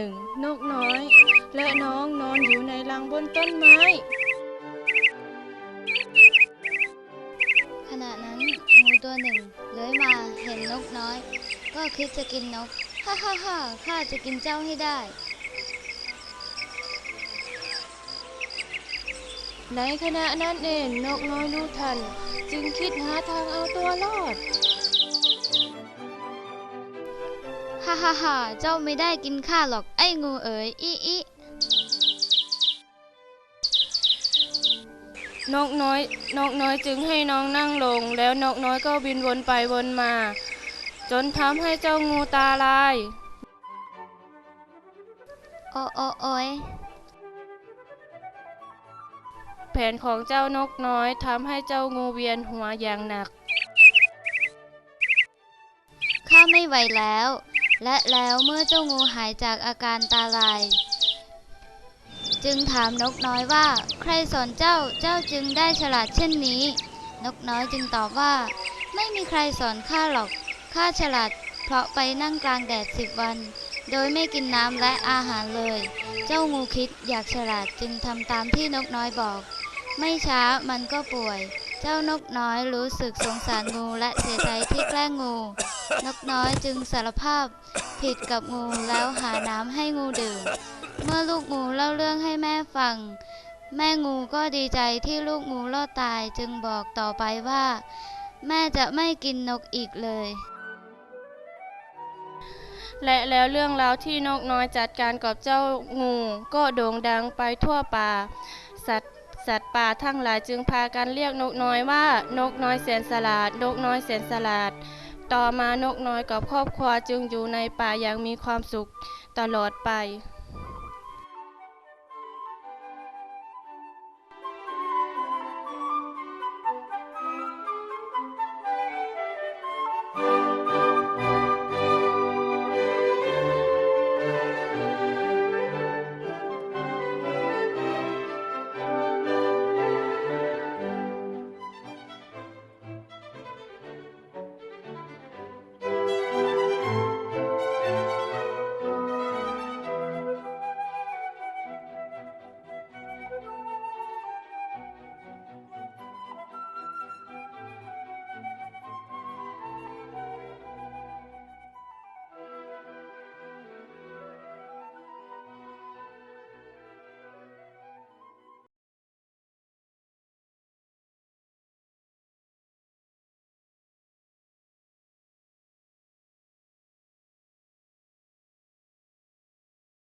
หนึ่งนกน้อย และน้องนอนอยู่ในรังบนต้นไม้ ขณะนั้นงูตัวหนึ่งเลื้อยมาเห็นนกน้อย ก็คิดจะกินนก ฮ่าฮ่าฮ่าข้าจะกินเจ้าให้ได้ ในขณะนั้นเองนกน้อยรู้ทัน จึงคิดหาทางเอาตัวรอด ฮ่าฮ่าฮ่าเจ้าไม่ได้กินข้าหรอกไอ้งูเอ๋ยอีอีนกน้อย นกน้อยจึงให้น้องนั่งลง แล้วนกน้อยก็บินวนไปวนมา จนทำให้เจ้างูตาลาย โอโอโอยแผนของเจ้านกน้อยทำให้เจ้างูเวียนหัวอย่างหนัก ข้าไม่ไหวแล้ว และแล้วเมื่อเจ้างูหายจากอาการตาลาย จึงถามนกน้อยว่า ใครสอนเจ้าเจ้าจึงได้ฉลาดเช่นนี้ นกน้อยจึงตอบว่า ไม่มีใครสอนข้าหรอกข้าฉลาด เพราะไปนั่งกลางแดดสิบวัน โดยไม่กินน้ำและอาหารเลย เจ้างูคิดอยากฉลาดจึงทำตามที่นกน้อยบอก ไม่ช้ามันก็ป่วย เจ้านกน้อยรู้สึกสงสารงูและเสียใจที่แกล้งงู นกน้อยจึงสารภาพผิดกับงูแล้วหาน้ำให้งูดื่ม เมื่อลูกงูเล่าเรื่องให้แม่ฟัง แม่งูก็ดีใจที่ลูกงูรอดตายจึงบอกต่อไปว่า แม่จะไม่กินนกอีกเลยและแล้วเรื่องราวที่นกน้อยจัดการกับเจ้างู ก็โด่งดังไปทั่วป่า สัตว์ สัตว์ป่าทั้งหลายจึงพากันเรียกนกน้อยว่า นกน้อยแสนสลาด นกน้อยแสนสลาด ต่อมานกน้อยกับครอบครัวจึงอยู่ในป่าอย่างมีความสุขตลอดไป